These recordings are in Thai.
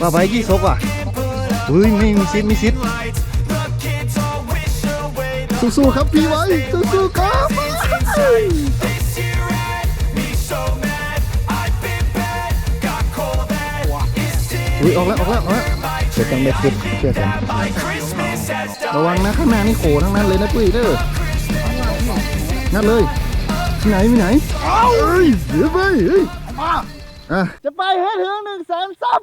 ว่าไปยี่ซกอะเฮ้ยไม่มีซิดมีซิด lights. The kids all wish away the สู้ๆครับพี่ไว้สู้ๆครับ This year had me so mad. I've been bad, got cold that is in อุ้ยออกแล้วออกแล้วออกแล้วเดี๋ยวจังเบ็ดเก็บเชื่อกัน my Christmas has ระวัง died. นะข้างหน้านี่โขทั้งนั้นเลยนะปุ้ยเด้อนั่นเลยที่ไหนมีไหนเอ้ยเดี๋ยวไปเฮ้ย อะจะไปให้ถึงหนึ่งแสนซับ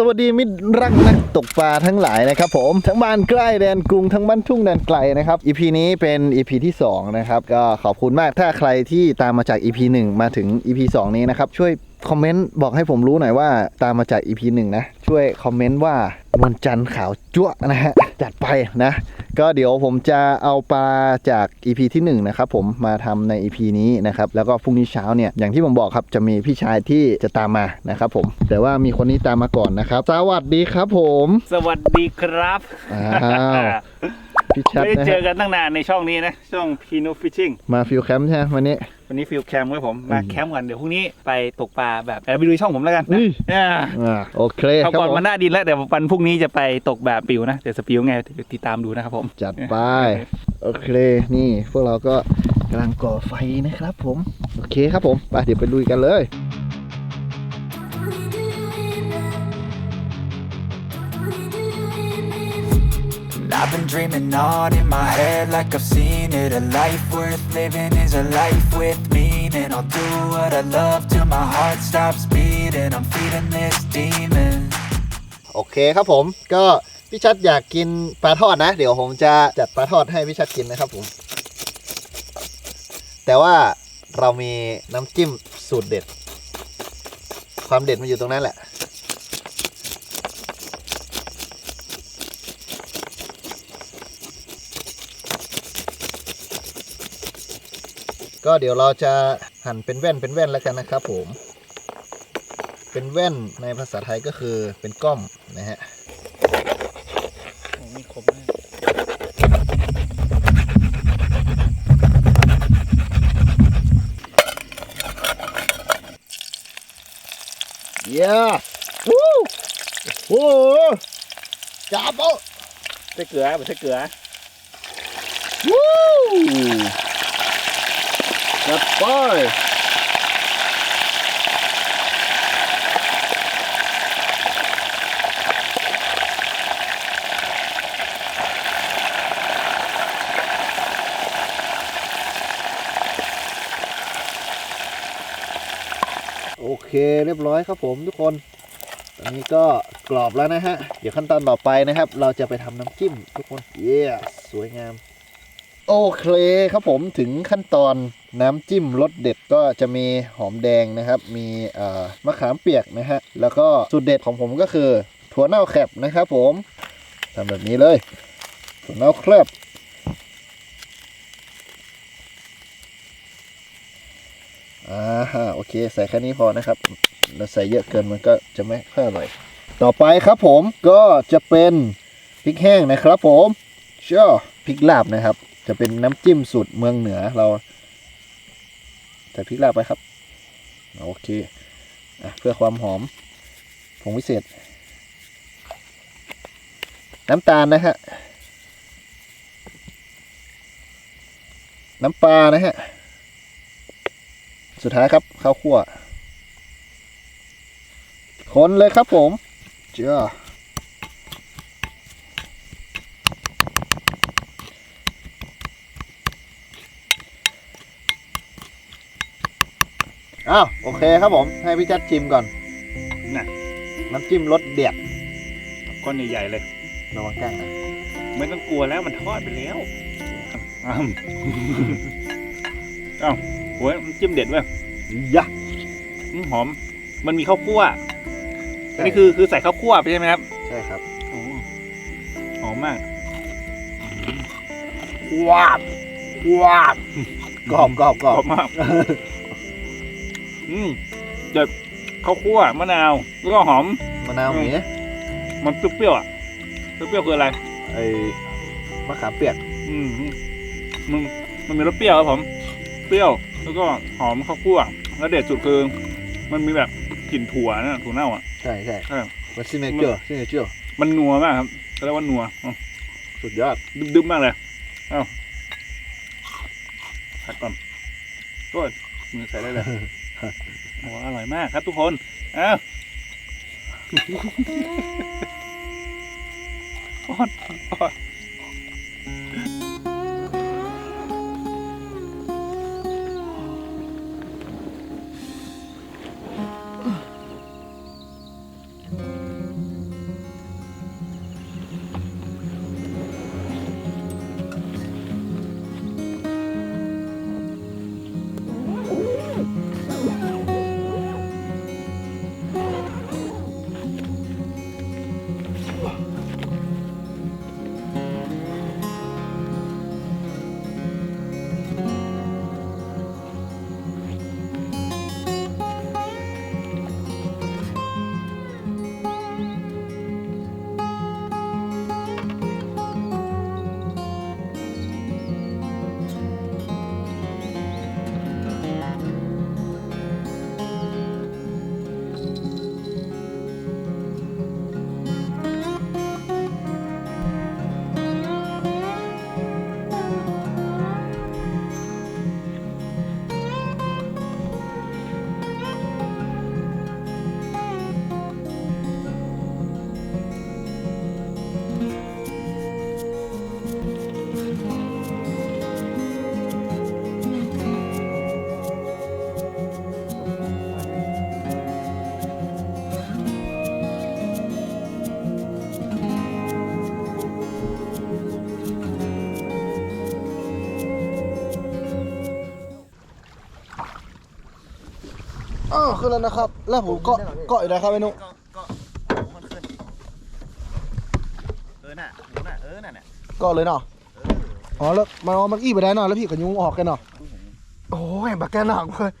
สวัสดีมิตรรักนักตกปลาทั้งหลายนะครับผมทั้งบ้านใกล้แดนกรุงทั้งบ้านทุ่งแดนไกลนะครับอีพีนี้เป็นอีพีที่สองนะครับก็ขอบคุณมากถ้าใครที่ตามมาจาก EP 1มาถึงอีพีสองนี้นะครับช่วยคอมเมนต์บอกให้ผมรู้หน่อยว่าตามมาจากอีพีหนะช่วยคอมเมนต์ว่าวันจันทร์ขาวจั๊วนะฮะ จัดไปนะ ก็เดี๋ยวผมจะเอาปลาจาก EP ที่ 1 นะครับผมมาทำใน EP นี้นะครับ แล้วก็พรุ่งนี้เช้าเนี่ยอย่างที่ผมบอกครับจะมีพี่ชายที่จะตามมานะครับผมแต่ว่ามีคนนี้ตามมาก่อนนะครับ สวัสดีครับผม สวัสดีครับอ้าวพี่ชัดไม่ได้นะเจฮะอกันตั้งนานในช่องนี้นะ ช่อง Pino Fishing มาฟิลแคมป์ใช่ไหมวันนี้ วันนี้ฟิลแคมป์ไว้ผมมาอืมแคมป์กันเดี๋ยวพรุ่งนี้ไปตกปลาแบบเดี๋ยวไปดูช่องผมแล้วกันอุ้นะยอ่าอ่าโอเคคเขารับก่อนผมมาหน้าดินแล้วแต่วันพรุ่งนี้จะไปตกแบบปิวนะเดี๋ยวสปิวไงเดี๋ยวติดตามดูนะครับผมจัดไปโอเคนี่พวกเราก็กำลังก่อไฟนะครับผม โอเคครับผม ไปเดี๋ยวไปลุยกันเลย I've been dreaming on in my head like I've seen it. A life worth living is a life with meaning. I'll do what I love till my heart stops beating. I'm feeding this demon. โอเคครับผมก็พี่ชัดอยากกินปลาทอดนะ เดี๋ยวผมจะจัดปลาทอดให้พี่ชัดกินนะครับผม แต่ว่าเรามีน้ำจิ้มสูตรเด็ด ความเด็ดมันอยู่ตรงนั้นแหละ ก็เดี๋ยวเราจะหั่นเป็นแว่นเป็นแว่นแล้วกันนะครับผม เป็นแว่นในภาษาไทยก็คือเป็นก้อมนะฮะโอ้มีครบเลยเย้วู้โอ้โหจับเอาใส่เกลือใส่เกลือวู้ จับไปโอเคเรียบร้อยครับผมทุกคนตอนนี้ก็กรอบแล้วนะฮะ เดี๋ยวขั้นตอนต่อไปนะครับ เราจะไปทำน้ำจิ้มทุกคน เย้สวยงาม โอเคครับผมถึงขั้นตอน น้ำจิ้มรสเด็ดก็จะมีหอมแดงนะครับ มีมะขามเปียกนะฮะ แล้วก็สูตรเด็ดของผมก็คือถั่วเน่าแคบนะครับผมทำแบบนี้เลย ถั่วเน่าแคบอ่าฮะโอเค ใส่แค่นี้พอนะครับเราใส่เยอะเกินมันก็จะไม่ค่อยอร่อย ต่อไปครับผมก็จะเป็นพริกแห้งนะครับผมเชื่อพริกลาบนะครับ จะเป็นน้ำจิ้มสูตรเมืองเหนือเรา ใส่พริกลาบไปครับโอเคอเพื่อความหอมผงวิเศษ น้ำตาลนะฮะน้ำปลานะฮะสุดท้ายครับข้าวคั่วคนเลยครับผมเจ้า อ้าวโอเคครับผม ให้พี่ชัดชิมก่อนน่ะ น้ำจิ้มรสเด็ดก้อนใหญ่ๆเลย ระวังก้างนะไม่ต้องกลัวแล้วมันทอดไปแล้วอ้าวอ้าวโหยมันจิ้มเด็ดเว้ยยะอืมหอม มันมีข้าวคั่วอันนี้คือคือใส่ข้าวคั่วไปใช่ไหมครับใช่ครับโอ้หอมมากว้าบว้าบกรอบกรอบกกรรออบบมาก อืมจะข้าวคั่วมะนาว แล้วก็หอมอืมะนาวหมีมันเปรี้ยวๆอะเปรี้ยวๆคืออะไร ไอ้มะขามเปียก อืมมันมันมีรสเปรี้ยวครับผม เปรี้ยว แล้วก็หอมข้าวคั่ว แล้วเด็ดสุดคือมันมีแบบกลิ่นถั่วนะถั่วเน่าอะ ใช่ใช่ใช่มันซิเนเจอร์ซิเนเจอร์มันนัวมากครับก็เรียกว่านัวอ๋อสุดยอดดึบๆมากเลย เอ้าผัดก่อนโอ้ยมือใส่ได้เลย โอ้อร่อยมากครับทุกคนเอ้าป้อนป้อน ขึ้นแล้วนะครับ แล้วผมเกาะเกาะอยู่แล้วครับไอ้นุเออน่ะหนูน่ะเออน่ะน่ะเกาะเลยเนาะอ๋อแล้วมันมันอี้ไปได้เนาะแล้วพี่ก็ยุงออกกันเนาะโอ้ยบักแกหนักเลย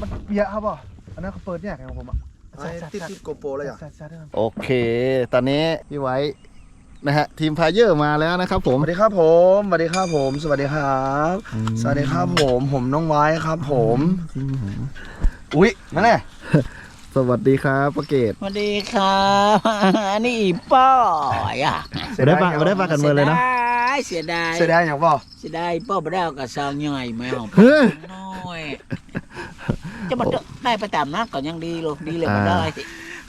มันเยอะครับอะอันนั้นเขาเปิดเนี่ยของผมอะติดติดโกโปรแล้วอย่างแซ่บๆๆโอเค ตอนนี้พี่ไว้นะฮะทีมพายเยอร์มาแล้วนะครับผมสวัสดีครับผมสวัสดีครับผม สวัสดีครับ สวัสดีครับผม ผมน้องไว้ครับผม อุ๊ยนั่นแหละสวัสดีครับประเกตสวัสดีครับอันนี้อีป้อยอะไม่ได้ปะไม่ได้ปะกันเมือเลยนะเสียดายเสียดายอย่างเปล่าเสียดายป้อบ่ได้เอากับสาวใหญ่ไหมของเฮ้ยน้อยจะมาได้ประตามนักก็ยังดีเลยดีเลยมาได้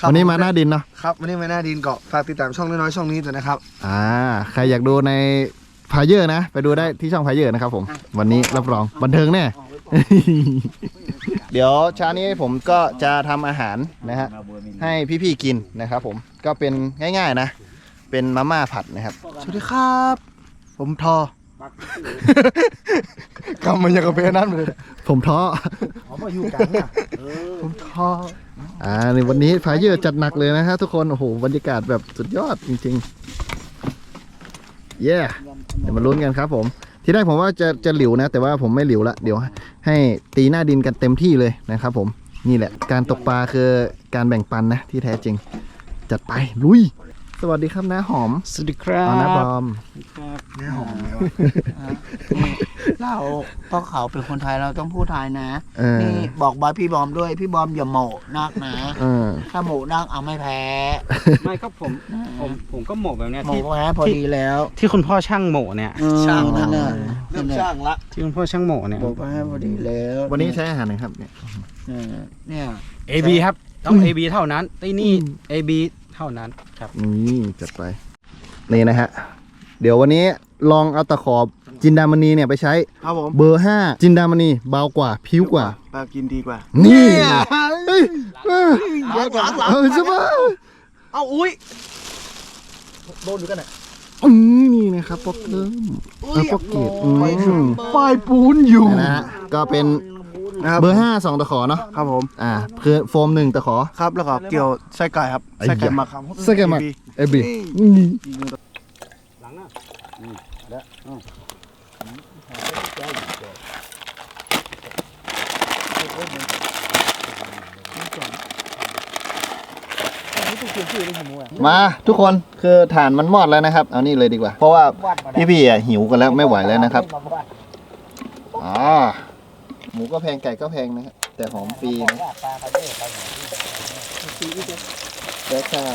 ครับวันนี้มาหน้าดินเนาะครับวันนี้มาหน้าดินเกาะฝากติดตามช่องน้อยๆช่องนี้ด้วยนะครับ อ่า ใครอยากดูในพายเยอร์นะ ไปดูได้ที่ช่องพายเยอร์นะครับผม วันนี้รับรองบันเทิงแน่ เดี๋ยวเช้านี้ผมก็จะทำอาหารนะฮะให้พี่ๆกินนะครับผมก็เป็นง่ายๆนะ เป็นมาม่าผัดนะครับ สวัสดีครับ ผมทอ กำมันยังกับเพนั้นเลย ผมท้อ อ๋อมาอยู่กันเนี่ยผมทออ่าในวันนี้พายเยอร์จัดหนักเลยนะฮะทุกคน โอ้โห บรรยากาศแบบสุดยอดจริงๆ เย้ เดี๋ยวมาลุ้นกันครับผม ที่แรกผมว่าจะจะหลิวนะ แต่ว่าผมไม่หลิวละ เดี๋ยว ให้ตีหน้าดินกันเต็มที่เลยนะครับผมนี่แหละ การตกปลาคือการแบ่งปันนะที่แท้จริง จัดไปลุย สวัสดีครับน้าหอม สวัสดีครัเอาน้าบอมเนี่ยหอม เลยวะเราเพราะเขาเป็นคนไทยเราต้องพูดไทยนะ เออ นี่บอกบอยพี่บอมด้วย พี่บอมอย่าโหมนักนะ เออ ถ้าโหมนักเอาไม่แพ้ไม่ก็ผมผมผมก็หมกแบบเนี้ยโหมที่แพ้พอดีแล้วที่คุณพ่อช่างหมกเนี่ยช่างนะนั่นน่ะเริ่นั่มนน่ะช่างละที่คุณพ่อช่างหมกเนี่ยโหมแพ้พอดีแล้ววันนี้ใช้อาหารไหนครับเนี่ย เออเนี่ย AB ครับต้อง AB เท่านั้นที่นี่ AB เท่านั้นครับ นี่จัดไป นี่นะฮะ เดี๋ยววันนี้ลองเอาตะขอบ จินดามณีเนี่ยไปใช้ ครับผมเบอร์ 5 จินดามณีเบากว่าผิวกว่าแปลกินดีกว่า นี่เฮ้ยเออหลังหลังหลังเออใช่ปะเอาอุ้ยโดนอยู่กันไหนอืมนี่นะครับป๊อกเกอร์เออป๊อกเกตอืมปลายปูนอยู่นะฮะก็เป็นนะครับเบอร์5 2ตะขอเนาะครับผม อ่าคือโฟมหนึ่งตะขอ ครับแล้วก็เกี่ยวไส้ไก่ครับไอ้ไส้ไก่ยะหมักครับไส้ไก่หมัก เอบีนี่เมาทุกคนคือฐานมันมอดแล้วนะครับ เอานี่เลยดีกว่า เพราะว่าพี่ๆอะหิวกันแล้วไม่ไหวแล้วนะครับอ่าหมูก็แพงไก่ก็แพงนะครับแต่หอมฟรีนะแล้ค่ะ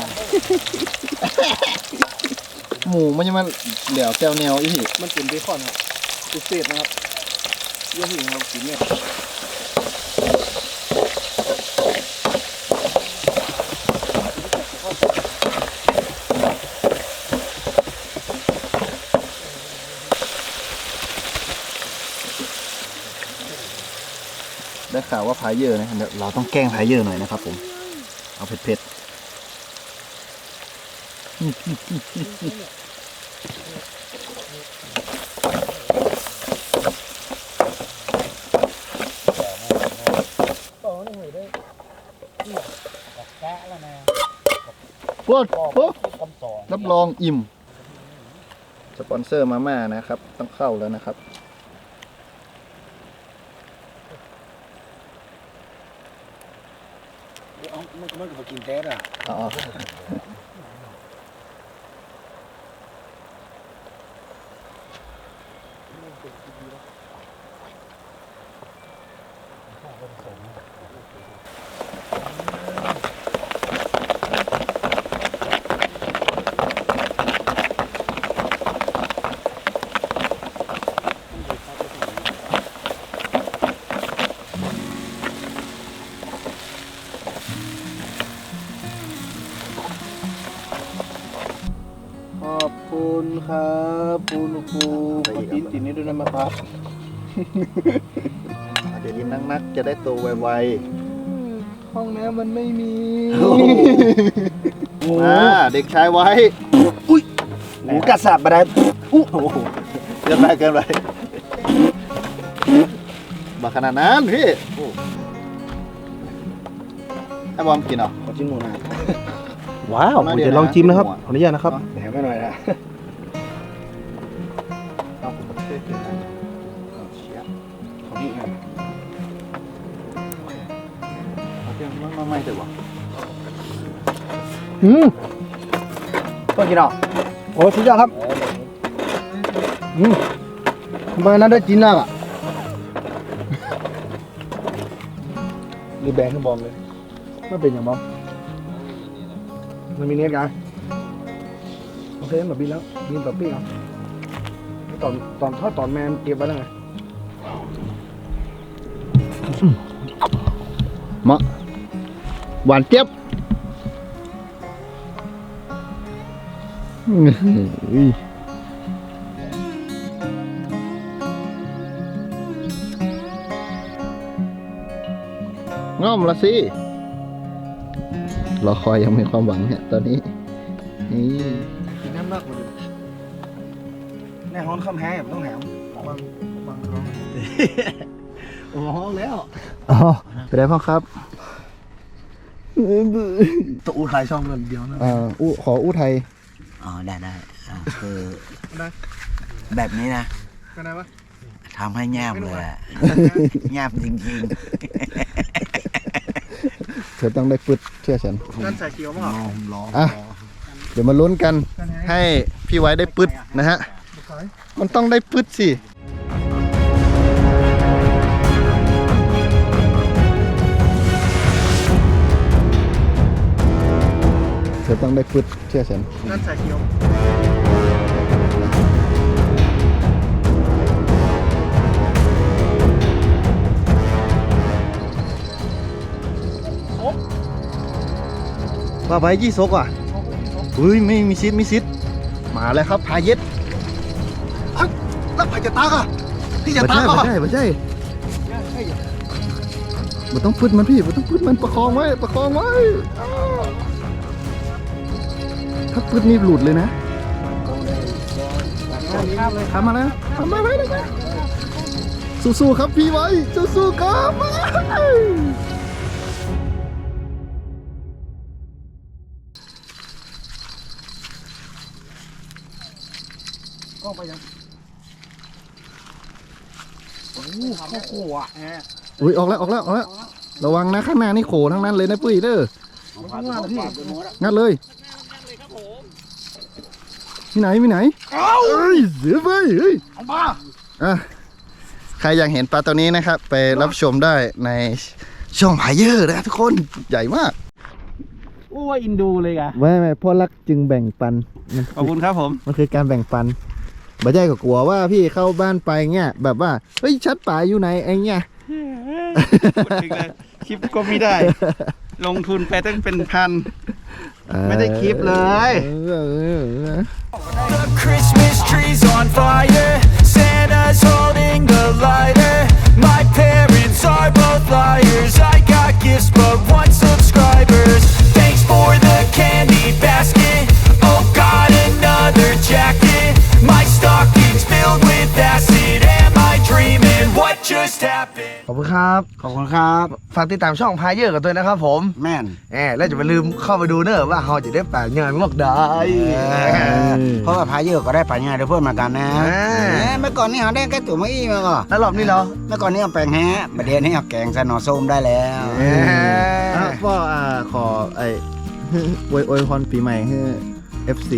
หมูมันจะมาเหลียวแก้วแนวอีกมันเป็นเบคอนครับ พิเศษนะครับเยอะหิ่งครับกินเนี่ยได้ข่าวว่าพายเยอร์นะเดี๋ยวเราต้องแกล้งพายเยอร์หน่อยนะครับผม เอาเผ็ดๆ ปุ๊บปุ๊บรับรองอิ่ม สปอนเซอร์มาม่านะครับ ต้องเข้าแล้วนะครับ มันก็มันก็กินแท้อะอ๋อ ครับปูนูปูขอกินตินนี้ด้วยนะครับเดี๋ยวนี้นักนักๆจะได้โตไวห้องน้ำมันไม่มีๆมาเด็กชายไว้หมูกระสับมาได้อู้โอ้โหเกินไปเกินไปบักขนาดนั้นพี่โอ้ให้บอมกินเหรอขอจิ้มหมูนะว้าวเอาผมเดี๋ยวจะลองจิ้มนะครับนะขออนุญาตนะครับเอาแหนมไม่หน่อยนะ นี่นะเอาเรื่องมันมาไม่เถอะวะอืมก็กินอะโอ้สุดยอดครับอืมทำไมนั้นได้กินน่ะอะนี่แบงขึ้นบอมเลยไม่เป็นอย่างบอมมันมีเน็ตกันโอเคแบบบินแล้วบินแบบปี้เอาตอนตอนทอดตอนแมนเก็บไว้แล้วไง มะหวานเจี๊ยบอุ้ยง่อมละสิรอคอยยังมีความหวังเนี่ยตอนนี้นี่กินน้ำมากกว่าเดิมแน่ฮ้อนคำแห้งต้องแหนมบางบางครั้ง โอ้ห้องแล้วอ๋อไปได้พ่อครับตัวอูไทยช่องเงินเดียวนะอ่าอู้ขออู้ไทยอ๋อได้ได้อ่าคือได้แบบนี้นะก็ได้ปะทำให้แง่มเลยอะแง่มจริงเธอต้องได้ปึดเชื่อฉันนั่นใส่เกี๊ยวมั้งเหรออะเดี๋ยวมาลุ้นกันให้พี่ไว้ได้ปึดนะฮะ มันต้องได้ปึดสิ ต้องได้ปึดเชื่อฉัน นั่นใส่เกี๊ยวว่าไปยี่ซกอะเฮ้ยไม่มีซิดมีซิดมาแล้วครับพาเย็ดแล้วใครจะตากอะพี่จะไม่ตาใช่กไม่อะใช่ไม่ใช่มันต้องพึ่มันพี่มันต้องพึ่มันประคองไว้ประคองไว้ อ้าวถ้าพึ่นี่หลุดเลยนะทำมาแล้วทำมาไว้เลยนะสู้ๆครับพี่ไว้ สู้ๆครับก็ไปยังโอ้โหข้าวโขอะอุ้ยออกแล้วออกแล้วออกแล้ว ระวังนะข้างหน้านี่โขทั้งนั้นเลยนะปุ้ยเด้องัดเลย ที่ไหนที่ไหนเอ้ยเสือไปเฮ้ยอะใครอยากเห็นปลาตัวนี้นะครับ ไปรับชมได้ในช่องพายเยอร์นะทุกคนใหญ่มากโอ้ยอินดูเลยกะไม่ไม่พ่อรักจึงแบ่งปันมันขอบคุณครับผม มันคือการแบ่งปันบ่ใจก็กลัวว่าพี่เข้าบ้านไปเงี้ยแบบว่าเฮ้ยชัดป่าอยู่ไหนไอ้เงี้ยพูดถึงเลยคลิปก็ไม่ได้ ลงทุนไปตั้งเป็นพัน ไม่ได้คลิปเลย เออเออเออ The Christmas tree's on fire. Santa's holding the lighter. ขอบคุณครับ ฝากติดตามช่องพายเยอร์กับตัวนะครับผมแม่น แหมแล้วจะไปลืมเข้าไปดูเนอะว่าเราจะได้แปลงงานมากได้เพราะว่าพายเยอะก็ได้ปัญญาเดี๋ยวเพื่อนมากันนะอ่าเอ้ยเมื่อก่อนนี่เขาได้แค่ตัวไม่อี้มาก่อนแล้วรอบนี้เหรอเมื่อก่อนนี่เอาแปลงแฮะประเดี๋ยวนี้เอาแกงใส่หน่อส้มได้แล้วเอออะพ่ออ่าขอไอ้ อวยอวยพรปีใหม่ให้ FC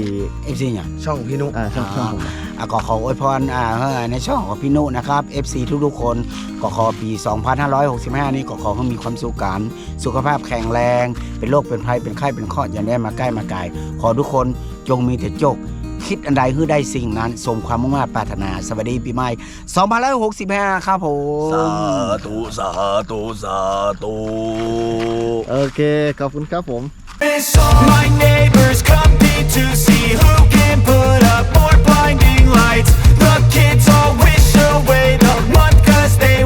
เอฟซีเนี่ย ช่องพี่นุอ่าช่องช่องผม อะก็ขออวยพรอ่าเฮ้อในช่องของพี่นุนะครับ FC ทุกๆคนก็ขอปี 2565 นี้ก็ขอให้มีความสุขกันสุขภาพแข็งแรง เป็นโรคเป็นภัยเป็นไข้เป็นข้ออย่าได้มาใกล้มาไกลขอทุกคนจงมีแต่โจก คิดอันใดให้ได้สิ่งนั้น สมความมุ่งมั่นปรารถนา สวัสดีปีใหม่ 2565 ครับผมโอเค ขอบคุณครับผม My to see who can put up more blinding lights. The kids all wish away the month cause they